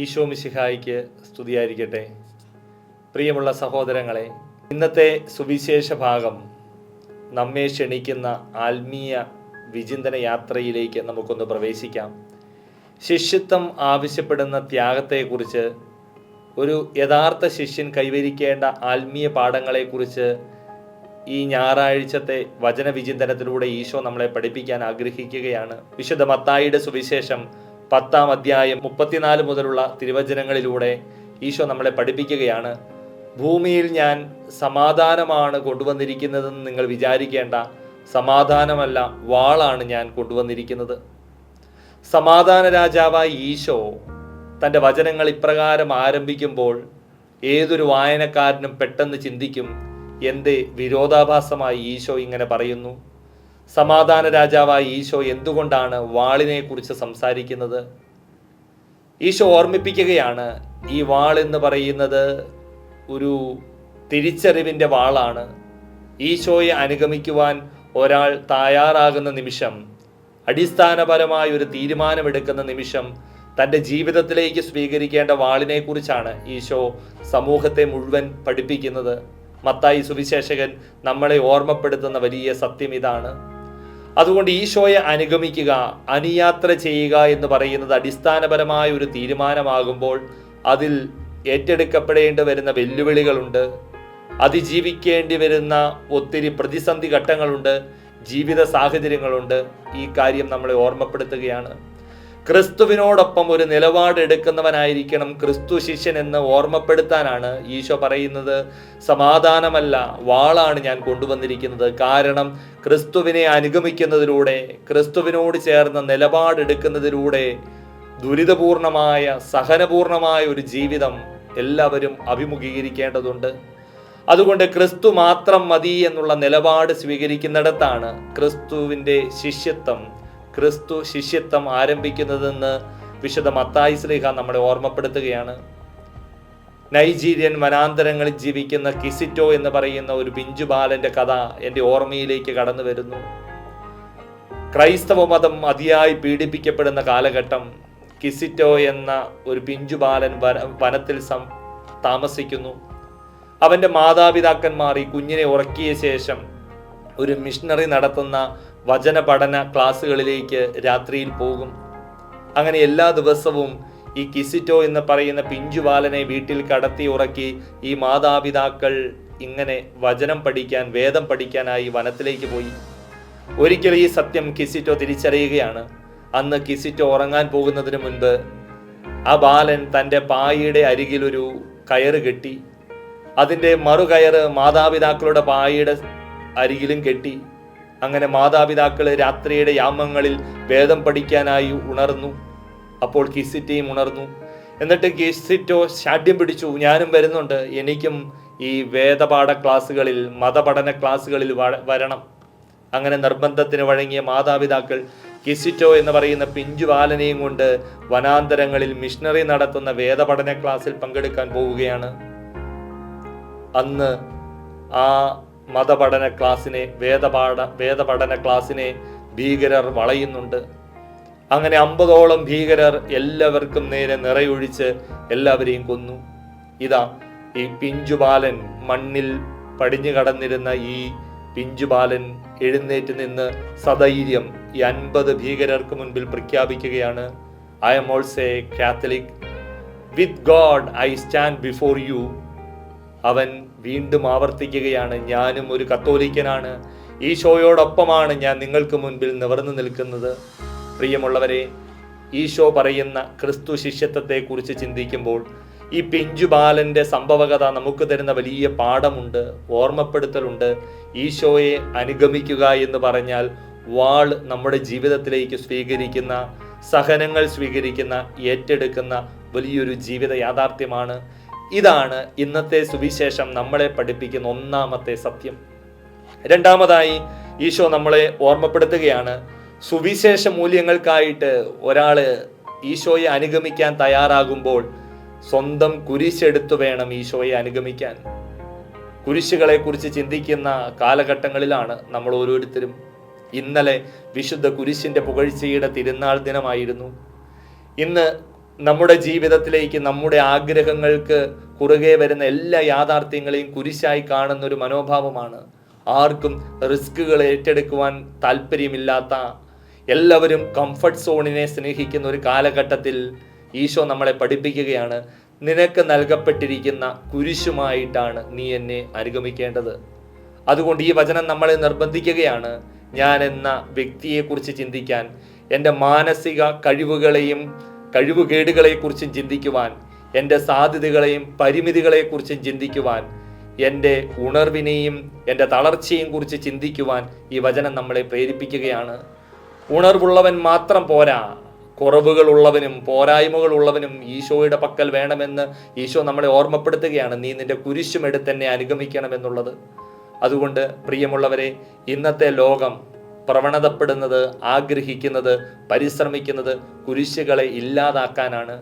ഈശോ മിശിഹായിക്ക് സ്തുതിയായിരിക്കട്ടെ. പ്രിയമുള്ള സഹോദരങ്ങളെ ഇന്നത്തെ സുവിശേഷ ഭാഗം നമ്മെ ക്ഷണിക്കുന്ന ആത്മീയ വിചിന്തന യാത്രയിലേക്ക് നമുക്കൊന്ന് പ്രവേശിക്കാം. ശിഷ്യത്വം ആവശ്യപ്പെടുന്ന ത്യാഗത്തെക്കുറിച്ച് ഒരു യഥാർത്ഥ ശിഷ്യൻ കൈവരിക്കേണ്ട ആത്മീയ പാഠങ്ങളെക്കുറിച്ച് ഈ ഞായറാഴ്ചത്തെ വചനവിചിന്തനത്തിലൂടെ ഈശോ നമ്മളെ പഠിപ്പിക്കാൻ ആഗ്രഹിക്കുകയാണ്. വിശുദ്ധ മത്തായിയുടെ സുവിശേഷം പത്താം അധ്യായം മുപ്പത്തിനാല് മുതലുള്ള തിരുവചനങ്ങളിലൂടെ ഈശോ നമ്മളെ പഠിപ്പിക്കുകയാണ്. ഭൂമിയിൽ ഞാൻ സമാധാനമാണ് കൊണ്ടുവന്നിരിക്കുന്നതെന്ന് നിങ്ങൾ വിചാരിക്കേണ്ട. സമാധാനമല്ല വാളാണ് ഞാൻ കൊണ്ടുവന്നിരിക്കുന്നത്. സമാധാന രാജാവായ ഈശോ തന്റെ വചനങ്ങൾ ഇപ്രകാരം ആരംഭിക്കുമ്പോൾ ഏതൊരു വായനക്കാരനും പെട്ടെന്ന് ചിന്തിക്കും എന്തേ വിരോധാഭാസമായി ഈശോ ഇങ്ങനെ പറയുന്നു? സമാധാന രാജാവായ ഈശോ എന്തുകൊണ്ടാണ് വാളിനെ കുറിച്ച് സംസാരിക്കുന്നത്? ഈശോ ഓർമ്മിപ്പിക്കുകയാണ് ഈ വാൾ എന്ന് പറയുന്നത് ഒരു തിരിച്ചറിവിന്റെ വാളാണ്. ഈശോയെ അനുഗമിക്കുവാൻ ഒരാൾ തയ്യാറാകുന്ന നിമിഷം അടിസ്ഥാനപരമായ ഒരു തീരുമാനമെടുക്കുന്ന നിമിഷം തന്റെ ജീവിതത്തിലേക്ക് സ്വീകരിക്കേണ്ട വാളിനെ കുറിച്ചാണ് ഈശോ സമൂഹത്തെ മുഴുവൻ പഠിപ്പിക്കുന്നത്. മത്തായി സുവിശേഷകൻ നമ്മളെ ഓർമ്മപ്പെടുത്തുന്ന വലിയ സത്യം ഇതാണ്. അതുകൊണ്ട് ഈശോയെ അനുഗമിക്കുക അനുയാത്ര ചെയ്യുക എന്ന് പറയുന്നത് അടിസ്ഥാനപരമായ ഒരു തീരുമാനമാകുമ്പോൾ അതിൽ ഏറ്റെടുക്കപ്പെടേണ്ടി വരുന്ന വെല്ലുവിളികളുണ്ട്. അതിജീവിക്കേണ്ടി വരുന്ന ഒത്തിരി പ്രതിസന്ധി ഘട്ടങ്ങളുണ്ട്. ജീവിത സാഹചര്യങ്ങളുണ്ട്. ഈ കാര്യം നമ്മളെ ഓർമ്മപ്പെടുത്തുകയാണ്. ക്രിസ്തുവിനോടൊപ്പം ഒരു നിലപാടെടുക്കുന്നവനായിരിക്കണം ക്രിസ്തു ശിഷ്യൻ എന്ന് ഓർമ്മപ്പെടുത്താനാണ് ഈശോ പറയുന്നത്. സമാധാനമല്ല വാളാണ് ഞാൻ കൊണ്ടുവന്നിരിക്കുന്നത്. കാരണം ക്രിസ്തുവിനെ അനുഗമിക്കുന്നതിലൂടെ ക്രിസ്തുവിനോട് ചേർന്ന നിലപാടെടുക്കുന്നതിലൂടെ ദുരിതപൂർണമായ സഹനപൂർണമായ ഒരു ജീവിതം എല്ലാവരും അഭിമുഖീകരിക്കേണ്ടതുണ്ട്. അതുകൊണ്ട് ക്രിസ്തു മാത്രം മതി എന്നുള്ള നിലപാട് സ്വീകരിക്കുന്നിടത്താണ് ക്രിസ്തുവിന്റെ ശിഷ്യത്വം. ക്രിസ്തു ശിഷ്യത്വം ആരംഭിക്കുന്നതെന്ന് വിശുദ്ധ മത്തായി ശ്രീഹ നമ്മളെ ഓർമ്മപ്പെടുത്തുകയാണ്. നൈജീരിയൻ വനാന്തരങ്ങളിൽ ജീവിക്കുന്ന കിസിറ്റോ എന്ന് പറയുന്ന ഒരു ബിഞ്ചു ബാലന്റെ കഥ എന്റെ ഓർമ്മയിലേക്ക് കടന്നു വരുന്നു. ക്രൈസ്തവ മതം അതിയായി പീഡിപ്പിക്കപ്പെടുന്ന കാലഘട്ടം കിസിറ്റോ എന്ന ഒരു പിഞ്ചു ബാലൻ വന വനത്തിൽ താമസിക്കുന്നു. അവന്റെ മാതാപിതാക്കന്മാർ ഈ കുഞ്ഞിനെ ഉറക്കിയ ശേഷം ഒരു മിഷണറി നടത്തുന്ന വചന പഠന ക്ലാസ്സുകളിലേക്ക് രാത്രിയിൽ പോകും. അങ്ങനെ എല്ലാ ദിവസവും ഈ കിസിറ്റോ എന്ന് പറയുന്ന പിഞ്ചുബാലനെ വീട്ടിൽ കടത്തി ഉറക്കി ഈ മാതാപിതാക്കൾ ഇങ്ങനെ വചനം പഠിക്കാൻ വേദം പഠിക്കാനായി വനത്തിലേക്ക് പോയി. ഒരിക്കൽ ഈ സത്യം കിസിറ്റോ തിരിച്ചറിയുകയാണ്. അന്ന് കിസിറ്റോ ഉറങ്ങാൻ പോകുന്നതിന് മുൻപ് ആ ബാലൻ തന്റെ പായയുടെ അരികിലൊരു കയറ് കെട്ടി. അതിന്റെ മറുകയറ് മാതാപിതാക്കളുടെ പായയുടെ അരികിലും കെട്ടി. അങ്ങനെ മാതാപിതാക്കൾ രാത്രിയുടെ യാമങ്ങളിൽ വേദം പഠിക്കാനായി ഉണർന്നു. അപ്പോൾ കിസിറ്റയും ഉണർന്നു. എന്നിട്ട് കിസിറ്റോ ശാഠ്യം പിടിച്ചു. ഞാനും വരുന്നുണ്ട്. എനിക്കും ഈ വേദപാഠ ക്ലാസ്സുകളിൽ മതപഠന ക്ലാസ്സുകളിൽ വരണം. അങ്ങനെ നിർബന്ധത്തിന് വഴങ്ങിയ മാതാപിതാക്കൾ കിസിറ്റോ എന്ന് പറയുന്ന പിഞ്ചു ബാലനെയും കൊണ്ട് വനാന്തരങ്ങളിൽ മിഷണറി നടത്തുന്ന വേദപഠന ക്ലാസ്സിൽ പങ്കെടുക്കാൻ പോവുകയാണ്. അന്ന് ആ മതപഠന ക്ലാസ്സിനെ വേദപാഠ വേദപഠന ക്ലാസ്സിനെ ഭീകരർ വളയുന്നുണ്ട്. അങ്ങനെ അമ്പതോളം ഭീകരർ എല്ലാവർക്കും നേരെ നിറയൊഴിച്ച് എല്ലാവരെയും കൊന്നു. ഇതാ ഈ പിഞ്ചുബാലൻ മണ്ണിൽ പടിഞ്ഞു കടന്നിരുന്ന ഈ പിഞ്ചുബാലൻ എഴുന്നേറ്റ് നിന്ന് സധൈര്യം ഈ അൻപത് ഭീകരർക്ക് മുൻപിൽ പ്രഖ്യാപിക്കുകയാണ്. I am also a Catholic with God I stand before you അവൻ വീണ്ടും ആവർത്തിക്കുകയാണ് ഞാനും ഒരു കത്തോലിക്കനാണ്. ഈശോയോടൊപ്പമാണ് ഞാൻ നിങ്ങൾക്ക് മുൻപിൽ നിവർന്നു നിൽക്കുന്നത്. പ്രിയമുള്ളവരെ ഈശോ പറയുന്ന ക്രിസ്തു ശിഷ്യത്വത്തെക്കുറിച്ച് ചിന്തിക്കുമ്പോൾ ഈ പിഞ്ചു ബാലന്റെ സംഭവകഥ നമുക്ക് തരുന്ന വലിയ പാഠമുണ്ട് ഓർമ്മപ്പെടുത്തലുണ്ട്. ഈശോയെ അനുഗമിക്കുക എന്ന് പറഞ്ഞാൽ വാൾ നമ്മുടെ ജീവിതത്തിലേക്ക് സ്വീകരിക്കുന്ന സഹനങ്ങൾ സ്വീകരിക്കുന്ന ഏറ്റെടുക്കുന്ന വലിയൊരു ജീവിത യാഥാർത്ഥ്യമാണ് ഇതാണ് ഇന്നത്തെ സുവിശേഷം നമ്മളെ പഠിപ്പിക്കുന്ന ഒന്നാമത്തെ സത്യം. രണ്ടാമതായി ഈശോ നമ്മളെ ഓർമ്മപ്പെടുത്തുകയാണ് സുവിശേഷ മൂല്യങ്ങൾക്കായിട്ട് ഒരാൾ ഈശോയെ അനുഗമിക്കാൻ തയ്യാറാകുമ്പോൾ സ്വന്തം കുരിശെടുത്തു വേണം ഈശോയെ അനുഗമിക്കാൻ. കുരിശുകളെ കുറിച്ച് ചിന്തിക്കുന്ന കാലഘട്ടങ്ങളിലാണ് നമ്മൾ ഓരോരുത്തരും. ഇന്നലെ വിശുദ്ധ കുരിശിന്റെ പുകഴ്ചയുടെ തിരുനാൾ ദിനമായിരുന്നു. ഇന്ന് നമ്മുടെ ജീവിതത്തിലേക്ക് നമ്മുടെ ആഗ്രഹങ്ങൾക്ക് കുറുകെ വരുന്ന എല്ലാ യാഥാർത്ഥ്യങ്ങളെയും കുരിശായി കാണുന്ന ഒരു മനോഭാവമാണ്. ആർക്കും റിസ്കുകൾ ഏറ്റെടുക്കുവാൻ താല്പര്യമില്ലാത്ത എല്ലാവരും കംഫർട്ട് സോണിനെ സ്നേഹിക്കുന്ന ഒരു കാലഘട്ടത്തിൽ ഈശോ നമ്മളെ പഠിപ്പിക്കുകയാണ്. നിനക്ക് നൽകപ്പെട്ടിരിക്കുന്ന കുരിശുമായിട്ടാണ് നീ എന്നെ അനുഗമിക്കേണ്ടത്. അതുകൊണ്ട് ഈ വചനം നമ്മളെ നിർബന്ധിക്കുകയാണ്. ഞാൻ എന്ന വ്യക്തിയെക്കുറിച്ച് ചിന്തിക്കാൻ എന്റെ മാനസിക കഴിവുകളെയും കഴിവുകേടുകളെക്കുറിച്ചും ചിന്തിക്കുവാൻ എന്റെ സാധ്യതകളെയും പരിമിതികളെക്കുറിച്ചും ചിന്തിക്കുവാൻ എന്റെ ഉണർവിനെയും എന്റെ തളർച്ചയെയും കുറിച്ച് ചിന്തിക്കുവാൻ ഈ വചനം നമ്മളെ പ്രേരിപ്പിക്കുകയാണ്. ഉണർവുള്ളവൻ മാത്രം പോരാ. കുറവുകളുള്ളവനും പോരായ്മകളുള്ളവനും ഈശോയുടെ പക്കൽ വേണമെന്ന് ഈശോ നമ്മളെ ഓർമ്മപ്പെടുത്തുകയാണ്. നീ നിന്റെ കുരിശും എടുത്ത് എന്നെ അനുഗമിക്കണമെന്നുള്ളത്. അതുകൊണ്ട് പ്രിയമുള്ളവരെ ഇന്നത്തെ ലോകം പ്രവണതപ്പെടുന്നത് ആഗ്രഹിക്കുന്നത് പരിശ്രമിക്കുന്നത് കുരിശുകളെ ഇല്ലാതാക്കാനാണ്.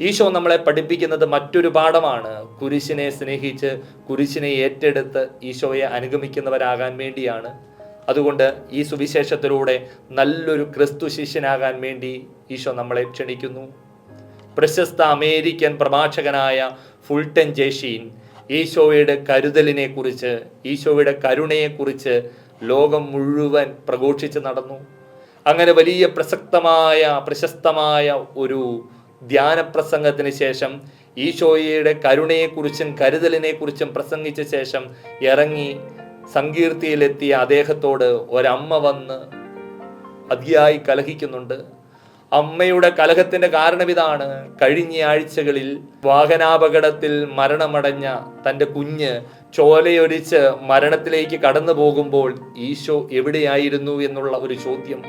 ഈശോ നമ്മളെ പഠിപ്പിക്കുന്നത് മറ്റൊരു പാഠമാണ്. കുരിശിനെ സ്നേഹിച്ച് കുരിശിനെ ഏറ്റെടുത്ത് ഈശോയെ അനുഗമിക്കുന്നവരാകാൻ വേണ്ടിയാണ്. അതുകൊണ്ട് ഈ സുവിശേഷത്തിലൂടെ നല്ലൊരു ക്രിസ്തു ശിഷ്യനാകാൻ വേണ്ടി ഈശോ നമ്മളെ ക്ഷണിക്കുന്നു. പ്രശസ്ത അമേരിക്കൻ പ്രഭാഷകനായ ഫുൾട്ടൻ ജേഷീൻ ഈശോയുടെ കരുതലിനെക്കുറിച്ച് ഈശോയുടെ കരുണയെക്കുറിച്ച് ലോകം മുഴുവൻ പ്രഘോഷിച്ച് നടന്നു. അങ്ങനെ വലിയ പ്രസക്തമായ പ്രശസ്തമായ ഒരു ധ്യാന പ്രസംഗത്തിന് ശേഷം ഈശോയുടെ കരുണയെക്കുറിച്ചും കരുതലിനെക്കുറിച്ചും പ്രസംഗിച്ച ശേഷം ഇറങ്ങി സങ്കീർത്തിയിലെത്തിയ അദ്ദേഹത്തോട് ഒരമ്മ വന്ന് അതിയായി കലഹിക്കുന്നുണ്ട്. അമ്മയുടെ കലഹത്തിന്റെ കാരണം ഇതാണ്. കഴിഞ്ഞ ആഴ്ചകളിൽ വാഹനാപകടത്തിൽ മരണമടഞ്ഞ തന്റെ കുഞ്ഞ് ചോലയൊലിച്ച് മരണത്തിലേക്ക് കടന്നു പോകുമ്പോൾ ഈശോ എവിടെയായിരുന്നു എന്നുള്ള ഒരു ചോദ്യം.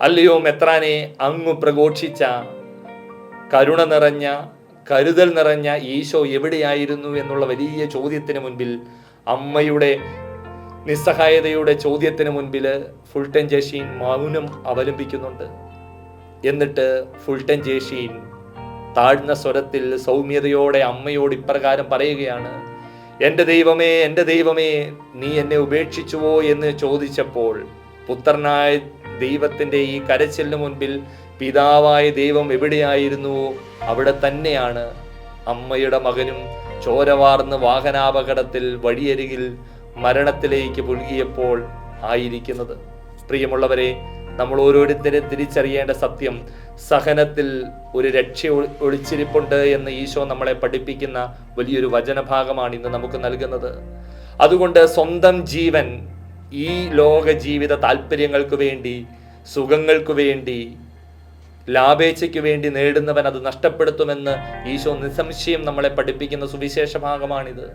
അല്ലയോ മെത്രാനെ അങ്ങ് പ്രഘോഷിച്ച കരുണ നിറഞ്ഞ കരുതൽ നിറഞ്ഞ ഈശോ എവിടെയായിരുന്നു എന്നുള്ള വലിയ ചോദ്യത്തിന് മുൻപിൽ അമ്മയുടെ നിസ്സഹായതയുടെ ചോദ്യത്തിന് മുൻപിൽ ഫുൾട്ടൻ ജഷീൻ മൗനം അവലംബിക്കുന്നുണ്ട്. എന്നിട്ട് ഫുൾ ടൈം ജേഷീൻ താഴ്ന്ന സ്വരത്തിൽ സൗമ്യതയോടെ അമ്മയോട് ഇപ്രകാരം പറയുകയാണ് എന്റെ ദൈവമേ എന്റെ ദൈവമേ നീ എന്നെ ഉപേക്ഷിച്ചുവോ? എന്ന് ചോദിച്ചപ്പോൾ പുത്രനായ ദൈവത്തിന്റെ ഈ കരച്ചിലിന് മുൻപിൽ പിതാവായ ദൈവം എവിടെയായിരുന്നുവോ അവിടെ തന്നെയാണ്. അമ്മയുടെ മകനും ചോരവാർന്ന് വാഹനാപകടത്തിൽ വഴിയരികിൽ മരണത്തിലേക്ക് പുഴുകിയപ്പോൾ ആയിരിക്കുന്നത്. പ്രിയമുള്ളവരെ നമ്മൾ ഓരോരുത്തരും തിരിച്ചറിയേണ്ട സത്യം സഹനത്തിൽ ഒരു രക്ഷ ഒളി- ഒളിച്ചിരിപ്പുണ്ട് എന്ന് ഈശോ നമ്മളെ പഠിപ്പിക്കുന്ന വലിയൊരു വചനഭാഗമാണ് ഇന്ന് നമുക്ക് നൽകുന്നത്. അതുകൊണ്ട് സ്വന്തം ജീവൻ ഈ ലോക ജീവിത താല്പര്യങ്ങൾക്ക് വേണ്ടി സുഖങ്ങൾക്ക് വേണ്ടി ലാഭേച്ഛയ്ക്ക് വേണ്ടി നേടുന്നവൻ അത് നഷ്ടപ്പെടുത്തുമെന്ന് ഈശോ നിസ്സംശയം നമ്മളെ പഠിപ്പിക്കുന്ന സുവിശേഷ ഭാഗമാണിത്.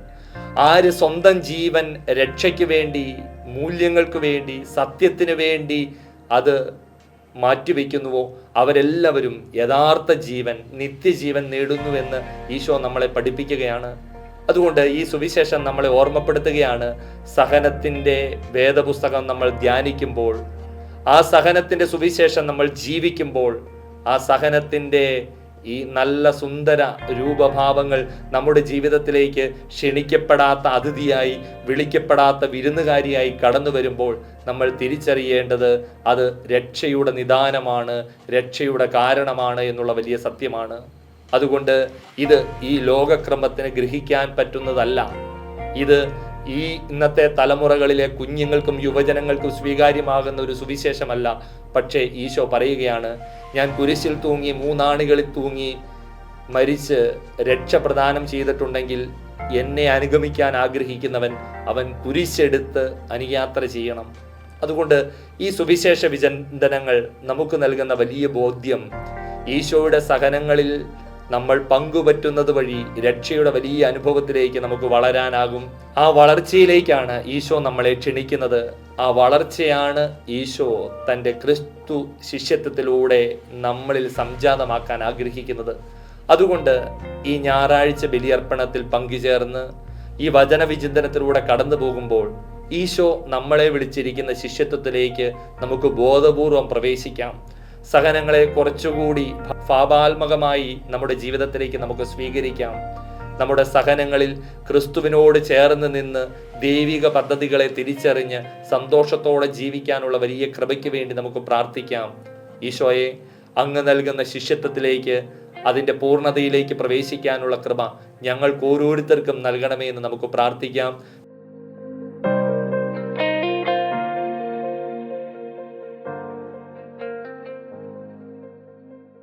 ആര് സ്വന്തം ജീവൻ രക്ഷയ്ക്ക് വേണ്ടി മൂല്യങ്ങൾക്ക് വേണ്ടി സത്യത്തിന് വേണ്ടി അത് മാറ്റിവെക്കുന്നുവോ? അവരെല്ലാവരും യഥാർത്ഥ ജീവൻ നിത്യജീവൻ നേടുന്നുവെന്ന് ഈശോ നമ്മളെ പഠിപ്പിക്കുകയാണ്. അതുകൊണ്ട് ഈ സുവിശേഷം നമ്മളെ ഓർമ്മപ്പെടുത്തുകയാണ്. സഹനത്തിന്റെ വേദപുസ്തകം നമ്മൾ ധ്യാനിക്കുമ്പോൾ ആ സഹനത്തിന്റെ സുവിശേഷം നമ്മൾ ജീവിക്കുമ്പോൾ ആ സഹനത്തിന്റെ ഈ നല്ല സുന്ദര രൂപഭാവങ്ങൾ നമ്മുടെ ജീവിതത്തിലേക്ക് ക്ഷണിക്കപ്പെടാത്ത അതിഥിയായി വിളിക്കപ്പെടാത്ത വിരുന്നുകാരിയായി കടന്നു വരുമ്പോൾ നമ്മൾ തിരിച്ചറിയേണ്ടത് അത് രക്ഷയുടെ നിദാനമാണ് രക്ഷയുടെ കാരണമാണ് എന്നുള്ള വലിയ സത്യമാണ്. അതുകൊണ്ട് ഇത് ഈ ലോകക്രമത്തിന് ഗ്രഹിക്കാൻ പറ്റുന്നതല്ല. ഇത് ഈ ഇന്നത്തെ തലമുറകളിലെ കുഞ്ഞുങ്ങൾക്കും യുവജനങ്ങൾക്കും സ്വീകാര്യമാകുന്ന ഒരു സുവിശേഷമല്ല. പക്ഷേ ഈശോ പറയുകയാണ് ഞാൻ കുരിശിൽ തൂങ്ങി മൂന്നാണികളിൽ തൂങ്ങി മരിച്ച് രക്ഷ പ്രദാനം ചെയ്തിട്ടുണ്ടെങ്കിൽ എന്നെ അനുഗമിക്കാൻ ആഗ്രഹിക്കുന്നവൻ അവൻ കുരിശെടുത്ത് അനുയാത്ര ചെയ്യണം. അതുകൊണ്ട് ഈ സുവിശേഷ വിചിന്തനങ്ങൾ നമുക്ക് നൽകുന്ന വലിയ ബോധ്യം ഈശോയുടെ സഹനങ്ങളിൽ നമ്മൾ പങ്കുപറ്റുന്നത് വഴി രക്ഷയുടെ വലിയ അനുഭവത്തിലേക്ക് നമുക്ക് വളരാനാകും. ആ വളർച്ചയിലേക്കാണ് ഈശോ നമ്മളെ ക്ഷണിക്കുന്നത്. ആ വളർച്ചയാണ് ഈശോ തന്റെ ക്രിസ്തു ശിഷ്യത്വത്തിലൂടെ നമ്മളിൽ സംജാതമാക്കാൻ ആഗ്രഹിക്കുന്നത്. അതുകൊണ്ട് ഈ ഞായറാഴ്ച ബലിയർപ്പണത്തിൽ പങ്കുചേർന്ന് ഈ വചനവിചിന്തനത്തിലൂടെ കടന്നു പോകുമ്പോൾ ഈശോ നമ്മളെ വിളിച്ചിരിക്കുന്ന ശിഷ്യത്വത്തിലേക്ക് നമുക്ക് ബോധപൂർവം പ്രവേശിക്കാം. സഹനങ്ങളെ കുറച്ചുകൂടി ഭാവാത്മകമായി നമ്മുടെ ജീവിതത്തിലേക്ക് നമുക്ക് സ്വീകരിക്കാം. നമ്മുടെ സഹനങ്ങളിൽ ക്രിസ്തുവിനോട് ചേർന്ന് നിന്ന് ദൈവിക പദ്ധതികളെ തിരിച്ചറിഞ്ഞ് സന്തോഷത്തോടെ ജീവിക്കാനുള്ള വലിയ കൃപയ്ക്ക് വേണ്ടി നമുക്ക് പ്രാർത്ഥിക്കാം. ഈശോയെ അങ്ങ് നൽകുന്ന ശിഷ്യത്വത്തിലേക്ക് അതിന്റെ പൂർണതയിലേക്ക് പ്രവേശിക്കാനുള്ള കൃപ ഞങ്ങൾക്ക് ഓരോരുത്തർക്കും നൽകണമേ എന്ന് നമുക്ക് പ്രാർത്ഥിക്കാം.